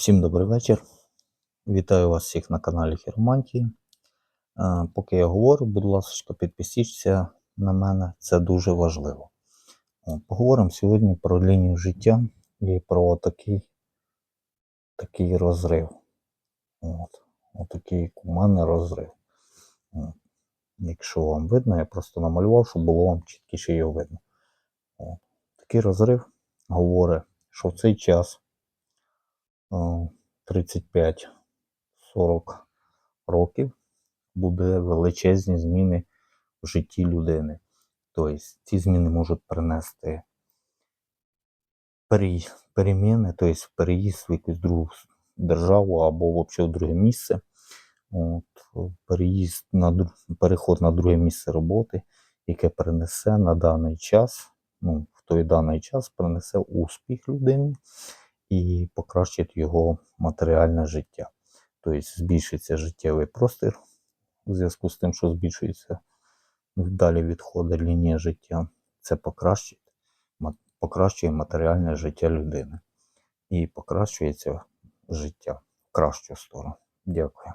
Всім добрий вечір. Вітаю вас всіх на каналі Хіромантії. Е, Поки я говорю, будь ласка, підпишіться на мене, це дуже важливо. Поговоримо сьогодні про лінію життя і про такий, такий розрив. От. Отакий у мене розрив. Якщо вам видно, я просто намалював, щоб було вам чіткіше його видно. От. Такий розрив говорить, що в цей час 35-40 років буде величезні зміни в житті людини. Тобто ці зміни можуть принести переміни, тобто переїзд в якусь другу державу або взагалі в друге місце. От, переїзд на переход на друге місце роботи, яке принесе на даний час, ну, в той даний час принесе успіх людині і покращить його матеріальне життя. Тобто збільшиться життєвий простір у зв'язку з тим, що збільшується далі відходи лінія життя. Це покращить, покращує матеріальне життя людини і покращується життя в кращу сторону. Дякую.